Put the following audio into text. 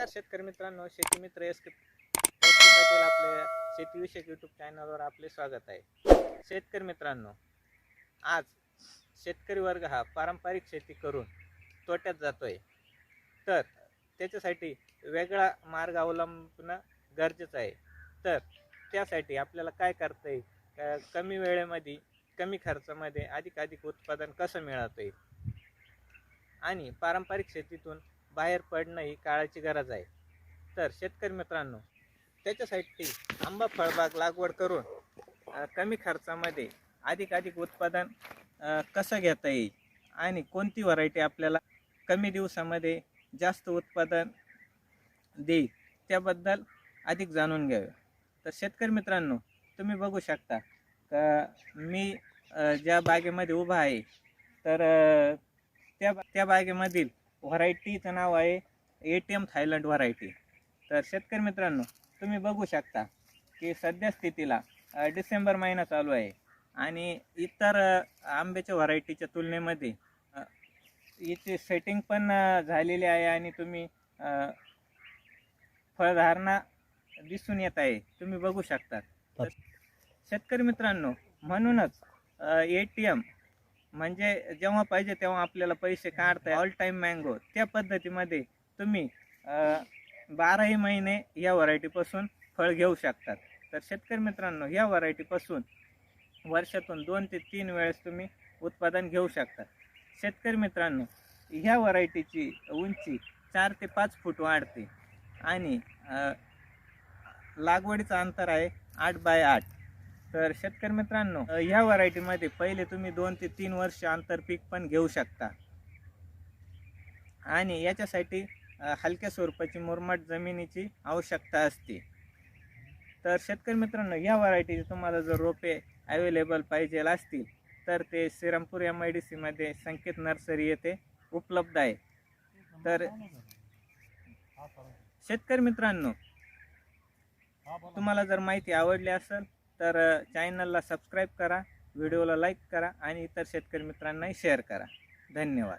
नमस्कार शेतकरी मित्रांनो शेती मित्र एस पाटील आपल्या शेतीविषयक यूट्यूब चॅनलवर आपले स्वागत आहे. शेतकरी मित्रांनो आज शेतकरी वर्ग हा पारंपरिक शेती करून तोट्यात जातोय. तर त्याच्यासाठी वेगळा मार्ग अवलंबणं गरजेचं आहे. तर त्यासाठी आपल्याला काय करता येईल? कमी वेळेमध्ये कमी खर्चामध्ये अधिकाधिक उत्पादन कसं मिळवता येईल? आणि पारंपरिक शेतीतून बाहेर पडणं ही काळाची गरज आहे. तर शेतकरी मित्रांनो त्याच्यासाठी आंबा फळबाग लागवड करून कमी खर्चामध्ये अधिक अधिक उत्पादन कसं घेता येईल आणि कोणती व्हरायटी आपल्याला कमी दिवसामध्ये जास्त उत्पादन देईल त्याबद्दल अधिक जाणून घ्यावे. तर शेतकरी मित्रांनो तुम्ही बघू शकता का मी ज्या बागेमध्ये उभा आहे तर त्या त्या बागेमधील व्हरायटीचं नाव आहे A T M Thailand variety. तर शेतकरी मित्रांनो तुम्ही बघू शकता की सध्या स्थितीला डिसेंबर महिना चालू आहे आणि इतर आंब्याच्या व्हरायटीच्या तुलनेमध्ये याची सेटिंग पण झालेली आहे आणि तुम्ही फळधारणा दिसून येत आहे. तुम्ही बघू शकता. शेतकरी मित्रांनो म्हणूनच ए टी एम म्हणजे जेव्हा पाहिजे तेव्हा आपल्याला पैसे काढता ऑल टाईम मँगो त्या पद्धतीमध्ये तुम्ही बाराही महिने या व्हरायटीपासून फळ घेऊ शकतात. तर शेतकरी मित्रांनो या व्हरायटीपासून वर्षातून दोन ते तीन वेळेस तुम्ही उत्पादन घेऊ शकता. शेतकरी मित्रांनो ह्या व्हरायटीची उंची चार ते पाच फूट वाढते आणि लागवडीचं अंतर आहे आठ बाय आठ. तर शेतकरी मित्रांनो ह्या व्हरायटीमध्ये पहिले तुम्ही दोन ते तीन वर्ष आंतरपीक पण घेऊ शकता. आणि याच्यासाठी हलक्या स्वरूपाची मुरमाट जमिनीची आवश्यकता असते. तर शेतकरी मित्रांनो ह्या व्हरायटीचे तुम्हाला जर रोपे अवेलेबल पाहिजे असतील तर ते श्रीरामपूर एम आय डी सीमध्ये संकेत नर्सरी येथे उपलब्ध आहे. तर शेतकरी मित्रांनो तुम्हाला जर माहिती आवडली असेल तर चॅनलला सबस्क्राईब करा व्हिडिओला लाईक करा आणि इतर शेतकरी मित्रांनाही शेअर करा. धन्यवाद.